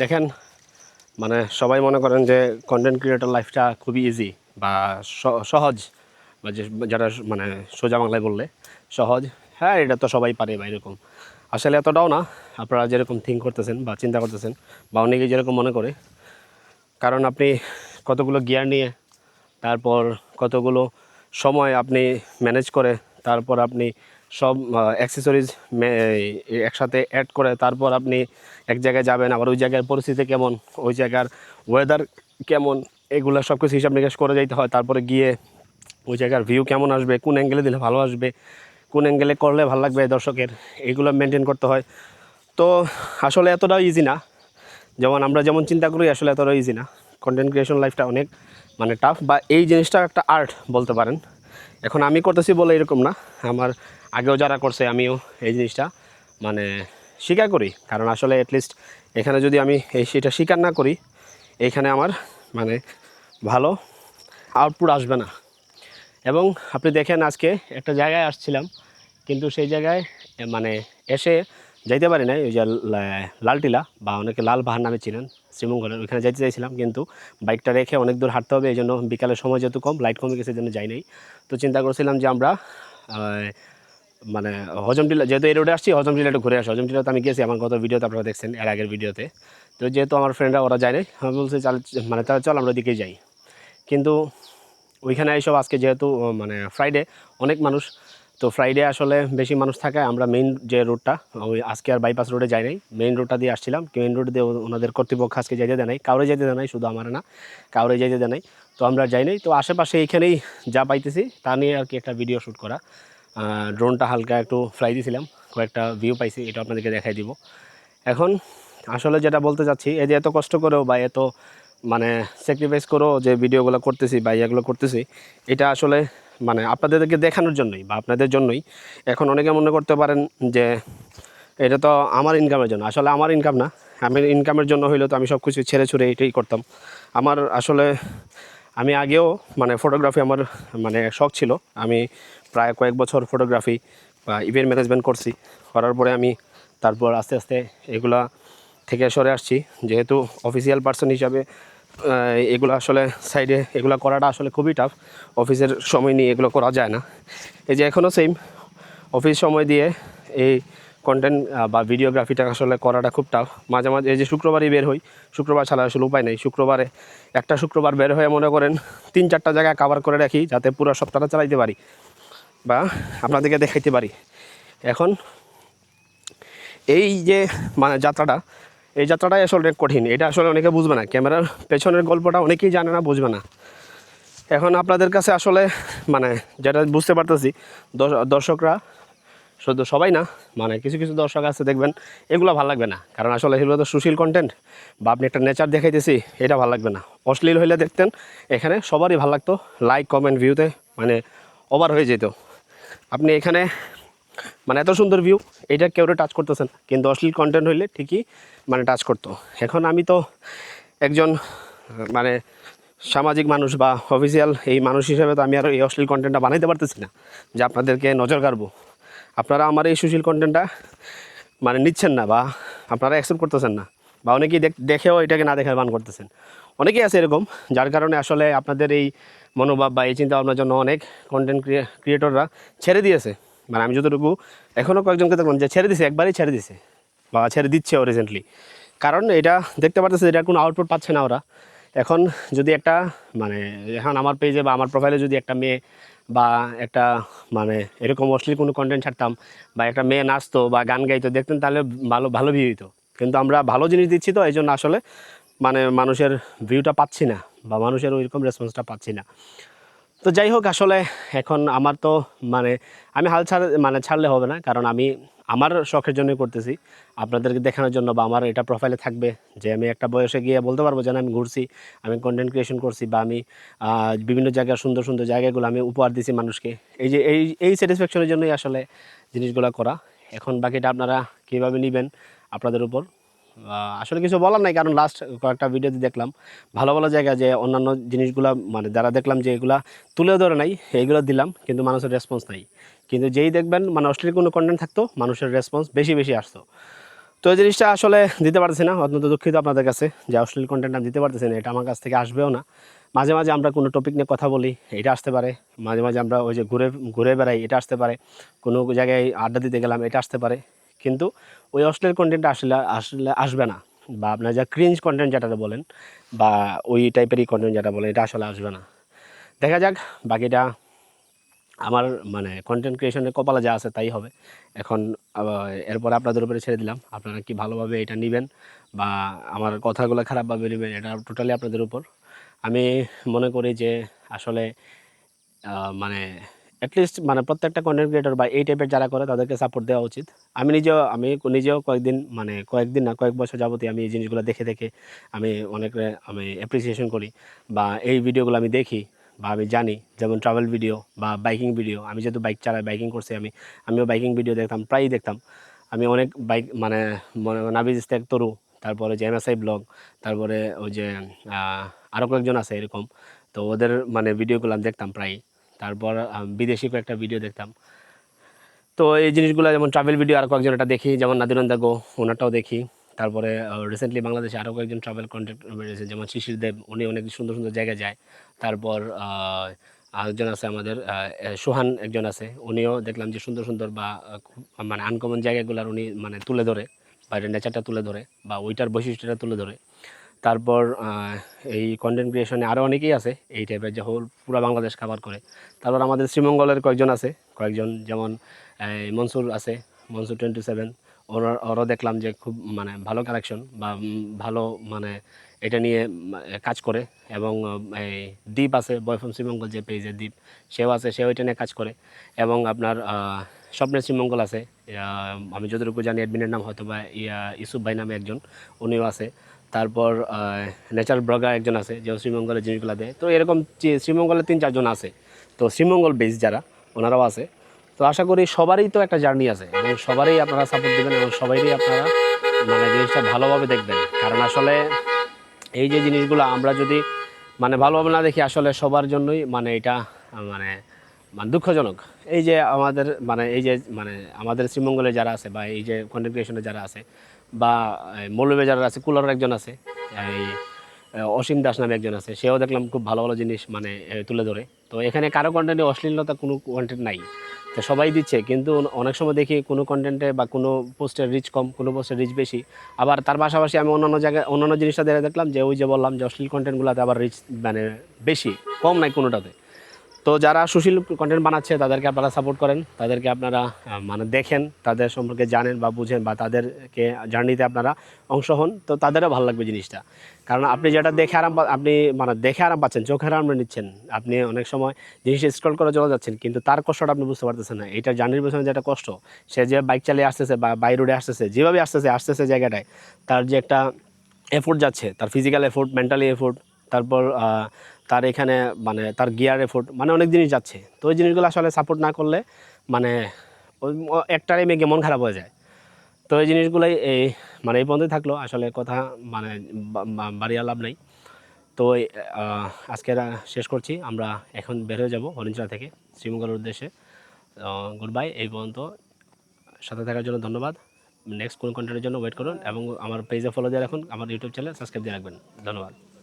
দেখেন মানে সবাই মনে করেন যে কন্টেন্ট ক্রিয়েটর লাইফটা খুবই ইজি বা সহজ, বা যে, যারা মানে সোজা বাংলায় বললে, সহজ। হ্যাঁ এটা তো সবাই পারে বা এরকম। আসলে এতটাও না, আপনারা যেরকম থিঙ্ক করতেছেন বা চিন্তা করতেছেন, বা অনেকেই যেরকম মনে করে, কারণ আপনি কতগুলো গিয়ার নিয়ে, তারপর কতগুলো সময় আপনি ম্যানেজ করে, তারপর আপনি সব অ্যাক্সেসরিজ একসাথে অ্যাড করে তারপর আপনি এক জায়গায় যাবেন, আবার ওই জায়গার পরিস্থিতি কেমন, ওই জায়গার ওয়েদার কেমন, এগুলো সব কিছু হিসাব নিকাশ করে যাইতে হয়। তারপরে গিয়ে ওই জায়গার ভিউ কেমন আসবে, কোন অ্যাঙ্গেলে দিলে ভালো আসবে, কোন অ্যাঙ্গেলে করলে ভালো লাগবে দর্শকের, এগুলো মেনটেন করতে হয়। তো আসলে এতটাও ইজি না। যেমন আমরা যেমন চিন্তা করি, আসলে এতটা ইজি না। কন্টেন্ট ক্রিয়েশন লাইফটা অনেক মানে টাফ বা এই জিনিসটা একটা আর্ট বলতে পারেন। এখন আমি করতেছি বলে এরকম না। আমার আগেও যারা করছে, আমিও এই জিনিসটা মানে স্বীকার করি। কারণ আসলে অ্যাটলিস্ট এখানে যদি আমি এই সেটা স্বীকার না করি এইখানে আমার মানে ভালো আউটপুট আসবে না। এবং আপনি দেখেন আজকে একটা জায়গায় আসছিলাম, কিন্তু সেই জায়গায় মানে এসে যাইতে পারি নাই, ওই যে লালটিলা বা অনেকে লাল বাহার নামে চিনেন, শ্রীমঙ্গলের, ওইখানে যাইতে চাইছিলাম, কিন্তু বাইকটা রেখে অনেক দূর হাঁটতে হবে এই জন্য বিকালের সময় যেহেতু কম লাইট কমে গেছে জন্য যাই নাই। তো চিন্তা করছিলাম যে আমরা মানে হজম টিলা যেহেতু এই রোডে আসছি, হজম টিলা একটু ঘুরে আসি। হজম টিলাতে আমি গেছি, আমার গত ভিডিওতে আপনারা দেখছেন, এর আগের ভিডিওতে। তো যেহেতু আমার ফ্রেন্ডরা ওরা যায় নাই, আমি বলছি, চাল মানে তাহলে চল, আমরা ওদিকেই যাই। কিন্তু ওইখানে এইসব আজকে যেহেতু মানে ফ্রাইডে অনেক মানুষ, তো ফ্রাইডে আসলে বেশি মানুষ থাকায় আমরা মেইন যে রোডটা ওই আজকে আর বাইপাস রোডে যাই নাই। মেইন রোডটা দিয়ে আসছিলাম মেইন রোড দিয়ে ওনাদের কর্তৃপক্ষ আজকে যেতে দেয় নাই। কাউরে যেতে দেয় নাই, শুধু আমার না, কাউরে যেতে দেয় নাই। তো আমরা যাই নাই, তো আশেপাশে এইখানেই যা পাইতেছি, তা নিয়ে আর কি একটা ভিডিও শ্যুট করা। ড্রোনটা হালকা একটু ফ্লাই দিয়েছিলাম কয়েকটা ভিউ পাইছি, এটা আপনাদেরকে দেখাই দিব। এখন আসলে যেটা বলতে চাচ্ছি, এই যে এত কষ্ট করেও বা এত মানে স্যাক্রিফাইস করেও যে ভিডিওগুলো করতেছি বা ইয়েগুলো করতেছি, এটা আসলে মানে আপনাদেরকে দেখানোর জন্যই বা আপনাদের জন্যই। এখন অনেকে মনে করতে পারেন যে, এটা তো আমার ইনকামের জন্য। আসলে আমার ইনকাম না, আমি ইনকামের জন্য হইলেও তো আমি সব কিছু ছেড়ে ছুড়ে এটাই করতাম। আমার আসলে, আমি আগেও মানে ফটোগ্রাফি আমার মানে শখ ছিল। আমি প্রায় কয়েক বছর ফটোগ্রাফি বা ইভেন্ট ম্যানেজমেন্ট করছি। করার পরে আমি তারপর আস্তে আস্তে এগুলা থেকে সরে আসছি। যেহেতু অফিসিয়াল পার্সন হিসাবে এগুলো আসলে সাইডে এগুলো করাটা আসলে খুবই টাফ অফিসের সময় নিয়ে এগুলো করা যায় না। এই যে এখনও সেম অফিস সময় দিয়ে এই কন্টেন্ট বা ভিডিওগ্রাফিটা আসলে করাটা খুব টাফ মাঝে মাঝে এই যে শুক্রবারই বের হই, শুক্রবার ছাড়া আসলে উপায় নেই। শুক্রবারে একটা শুক্রবার বের হয়ে মনে করেন তিন চারটা জায়গায় কাভার করে রাখি, যাতে পুরো সপ্তাহটা চালাইতে পারি। বা আপনাদেরকে দেখাইতে পারি। এখন এই যে মানে যাত্রাটা, এই যাত্রাটাই আসলে অনেক কঠিন। এটা আসলে অনেকে বুঝবে না। ক্যামেরার পেছনের গল্পটা অনেকেই জানে না, বুঝবে না। এখন আপনাদের কাছে আসলে মানে যেটা বুঝতে পারতেছি দর্শ- দর্শকরা শুধু সবাই না মানে কিছু কিছু দর্শক আছে দেখবেন, এগুলো ভালো লাগবে না। কারণ আসলে এগুলো তো সুশীল কন্টেন্ট বা আপনি একটা নেচার দেখাইতেছি, এটা ভালো লাগবে না। অশ্লীল হইলে দেখতেন, এখানে সবারই ভালো লাগতো। লাইক কমেন্ট ভিউতে মানে ওভার হয়ে যেত। আপনি এখানে মানে এত সুন্দর ভিউ এটা কেউ টাচ করতেছেন কিন্তু অশ্লীল কন্টেন্ট হইলে ঠিকই মানে টাচ করতো। এখন আমি তো একজন মানে সামাজিক মানুষ বা অফিসিয়াল এই মানুষ হিসেবে তো আমি আর এই অশ্লীল কন্টেন্টটা বানাইতে পারতেছি না, যে আপনাদেরকে নজর কাড়বো। আপনারা আমার এই সুশীল কন্টেন্টটা মানে নিচ্ছেন না বা আপনারা অ্যাকসেপ্ট করতেছেন না, বা অনেকেই দেখ- দেখেও এটাকে না দেখার বান করতেছেন। অনেকেই আছে এরকম, যার কারণে আসলে আপনাদের এই মনোভাব বা এই চিন্তা ভাবনার জন্য অনেক কন্টেন্ট ক্রিয়েটররা ছেড়ে দিয়েছে। মানে আমি যতটুকু এখনও কয়েকজনকে দেখলাম যে ছেড়ে দিছে, একবারই ছেড়ে দিছে বা ছেড়ে দিচ্ছেও রিসেন্টলি কারণ এটা দেখতে পারতেছে এটা কোনো আউটপুট পাচ্ছে না ওরা। এখন যদি একটা মানে এখন আমার পেজে বা আমার প্রোফাইলে যদি একটা মেয়ে বা একটা মানে এরকম অশ্লীল কোনো কন্টেন্ট ছাড়তাম বা একটা মেয়ে নাচতো বা গান গাইতো, দেখতেন তাহলে ভালো ভালো ভিউ হইতো। কিন্তু আমরা ভালো জিনিস দিচ্ছি তো এই জন্য আসলে মানে মানুষের ভিউটা পাচ্ছি না। বা মানুষের ওইরকম রেসপন্সটা পাচ্ছি না। তো যাই হোক, আসলে এখন আমার তো মানে আমি হাল ছাড় মানে ছাড়লে হবে না, কারণ আমি আমার শখের জন্যই করতেছি। আপনাদেরকে দেখানোর জন্য বা আমার এটা প্রোফাইলে থাকবে যে আমি একটা বয়সে গিয়ে বলতে পারব যে আমি ঘুরছি, আমি কন্টেন্ট ক্রিয়েশন করছি বা আমি বিভিন্ন জায়গার সুন্দর সুন্দর জায়গাগুলো আমি উপহার দিছি মানুষকে। এই যে, এই এই স্যাটিসফ্যাকশনের জন্যই আসলে জিনিসগুলো করা। এখন বাকিটা আপনারা কীভাবে নেবেন আপনাদের উপর আসলে কিছু বলার নাই, কারণ লাস্ট কয়েকটা ভিডিওতে দেখলাম। ভালো ভালো জায়গা যে অন্যান্য জিনিসগুলো মানে যারা দেখলাম যে এগুলা তুলে ধরে নাই, এইগুলো দিলাম, কিন্তু মানুষের রেসপন্স নাই। কিন্তু যেই দেখবেন মানে অশ্লীল কোনো কন্টেন্ট থাকতো, মানুষের রেসপন্স বেশি বেশি আসতো। তো এই জিনিসটা আসলে দিতে পারতেছি না, অত্যন্ত দুঃখিত আপনাদের কাছে যে অশ্লীল কন্টেন্ট আমি দিতে পারতেছি না, এটা আমার কাছ থেকে আসবেও না। মাঝে মাঝে আমরা কোনো টপিক নিয়ে কথা বলি, এটা আসতে পারে। মাঝে মাঝে আমরা ওই যে ঘুরে ঘুরে বেড়াই, এটা আসতে পারে। কোনো জায়গায় আড্ডা দিতে গেলাম, এটা আসতে পারে। কিন্তু ওই অশ্লীল কন্টেন্ট আসলে আসলে আসবে না। বা আপনার যা ক্রিঞ্জ কন্টেন্ট যেটা বলেন, বা ওই টাইপেরই কন্টেন্ট যেটা বলেন, এটা আসলে আসবে না। দেখা যাক, বাকিটা আমার মানে কন্টেন্ট ক্রিয়েশনের কপালে যা আছে তাই হবে। এখন এরপর আপনাদের উপরে ছেড়ে দিলাম। আপনারা কি ভালোভাবে এটা নেবেন, বা আমার কথাগুলো খারাপভাবে নেবেন, এটা টোটালি আপনাদের উপর। আমি মনে করি যে আসলে মানে অ্যাটলিস্ট মানে প্রত্যেকটা কন্টেন্ট ক্রিয়েটর বা এই টাইপের যারা করে তাদেরকে সাপোর্ট দেওয়া উচিত। আমি নিজেও আমি নিজেও কয়েকদিন মানে কয়েকদিন না, কয়েক বছর যাবতীয় আমি এই জিনিসগুলো দেখে দেখে আমি অনেক, আমি অ্যাপ্রিসিয়েশন করি বা এই ভিডিওগুলো আমি দেখি বা আমি জানি, যেমন ট্রাভেল ভিডিও বা বাইকিং ভিডিও আমি যেহেতু বাইক চালাই বাইকিং করছি আমি, আমিও বাইকিং ভিডিও দেখতাম, প্রায়ই দেখতাম। আমি অনেক বাইক মানে নাবিজ ইস্তেক তরু তারপরে যে এমএসআই ব্লগ তারপরে ওই যে আরও কয়েকজন আছে এরকম। তো ওদের মানে ভিডিওগুলো আমি দেখতাম প্রায়ই। তারপর বিদেশি কয়েকটা ভিডিও দেখতাম। তো এই জিনিসগুলো যেমন ট্রাভেল ভিডিও আর কয়েকজন এটা দেখি, যেমন নাদিরন্দা গো, ওনারটাও দেখি। তারপরে রিসেন্টলি বাংলাদেশে আরও কয়েকজন ট্রাভেল কন্টেন্ট বেরিয়েছে যেমন শিশির দেব, উনি অনেক সুন্দর সুন্দর জায়গায় যায়। তারপর আরেকজন আছে আমাদের সোহান একজন আছে, উনিও দেখলাম যে সুন্দর সুন্দর বা মানে আনকমন জায়গাগুলোর উনি মানে তুলে ধরে, বাইরের নেচারটা তুলে ধরে, বা ওইটার বৈশিষ্ট্যটা তুলে ধরে। তারপর এই কন্টেন্ট ক্রিয়েশনে আরও অনেকেই আছে, এই টাইপের যে হোল পুরো বাংলাদেশ কাভার করে। তারপর আমাদের শ্রীমঙ্গলের কয়েকজন আছে, কয়েকজন যেমন মনসুর আছে, মনসুর টোয়েন্টি সেভেন ওরা ওরও দেখলাম যে খুব মানে ভালো কালেকশন বা ভালো মানে এটা নিয়ে কাজ করে এবং এই দ্বীপ আছে বয়ফ্রম শ্রীমঙ্গল যে পেজের দ্বীপ সেও আছে, সেও এটা নিয়ে কাজ করে এবং আপনার স্বপ্নের শ্রীমঙ্গল আছে আমি যতটুকু জানি অ্যাডমিনের নাম হয়তো বা ইসুফ ভাই নামে একজন, উনিও আছে। তারপর নেচার ব্লগার একজন আছে যে শ্রীমঙ্গলের জিনিসগুলো দেয়। তো এরকম চি- শ্রীমঙ্গলের তিন চারজন আছে। তো শ্রীমঙ্গল বেস যারা, ওনারাও আছে। তো আশা করি সবারই তো একটা জার্নি আছে, এবং সবারই আপনারা সাপোর্ট দেবেন এবং সবারই আপনারা মানে জিনিসটা ভালোভাবে দেখবেন। কারণ আসলে এই যে জিনিসগুলো আমরা যদি মানে ভালোভাবে না দেখি, আসলে সবার জন্যই মানে এটা মানে মানে দুঃখজনক। এই যে আমাদের মানে এই যে মানে আমাদের শ্রীমঙ্গলে যারা আছে বা এই যে কন্টেন্ট যারা আছে বা মৌলবে যারা আছে, কুলার একজন আছে, এই অসীম দাস নামে একজন আছে, সেও দেখলাম খুব ভালো ভালো জিনিস মানে তুলে ধরে। তো এখানে কারও কন্টেন্টে অশ্লীলতা কোনো কন্টেন্ট নাই। তো সবাই দিচ্ছে, কিন্তু অনেক সময় দেখি কোনো কন্টেন্টে বা কোনো পোস্টের রিচ কম, কোনো পোস্টের রিচ বেশি। আবার তার পাশাপাশি আমি অন্যান্য জায়গায় অন্যান্য জিনিসটা দেখে দেখলাম যে, ওই যে বললাম যে, অশ্লীল কন্টেন্টগুলোতে আবার রিচ মানে বেশি, কম নাই কোনোটাতে। তো যারা সুশীল কন্টেন্ট বানাচ্ছে, তাদেরকে আপনারা সাপোর্ট করেন, তাদেরকে আপনারা মানে দেখেন, তাদের সম্পর্কে জানেন বা বুঝেন বা তাদেরকে জার্নিতে আপনারা অংশ হন, তো তাদেরও ভালো লাগবে জিনিসটা। কারণ আপনি যেটা দেখে আরাম আপনি মানে দেখে আরাম পাচ্ছেন, চোখে আরাম নিচ্ছেন, আপনি অনেক সময় জিনিসটা স্ক্রল করে চলে যাচ্ছেন, কিন্তু তার কষ্টটা আপনি বুঝতে পারতেছেন না। এটা জার্নির পেছনে যেটা কষ্ট, সে যে বাইক চালিয়ে আসতেছে বা বাই রোডে আসতেছে, যেভাবে আসতেছে আসতেছে জায়গাটায়, তার যে একটা এফোর্ট যাচ্ছে, তার ফিজিক্যাল এফোর্ট মেন্টালি এফোর্ট তারপর তার এখানে মানে তার গিয়ার এফোর্ট মানে অনেক জিনিস যাচ্ছে। তো ওই জিনিসগুলো আসলে সাপোর্ট না করলে মানে একটা টাইমে মন খারাপ হয়ে যায়। তো এই জিনিসগুলোই এই মানে এই পর্যন্তই থাকল। আসলে কথা মানে বা- বা- লাভ নেই। তো আজকে শেষ করছি। আমরা এখন বের হয়ে যাব হরিঞ্চা থেকে শ্রীমঙ্গলের উদ্দেশ্যে। গুড বাই এই পর্যন্ত সাথে থাকার জন্য ধন্যবাদ। নেক্সট কোন কন্টেন্টের জন্য ওয়েট করুন এবং আমার পেজে ফলো দিয়ে রাখুন। আমার ইউটিউব চ্যানেল সাবস্ক্রাইব দিয়ে রাখবেন। ধন্যবাদ।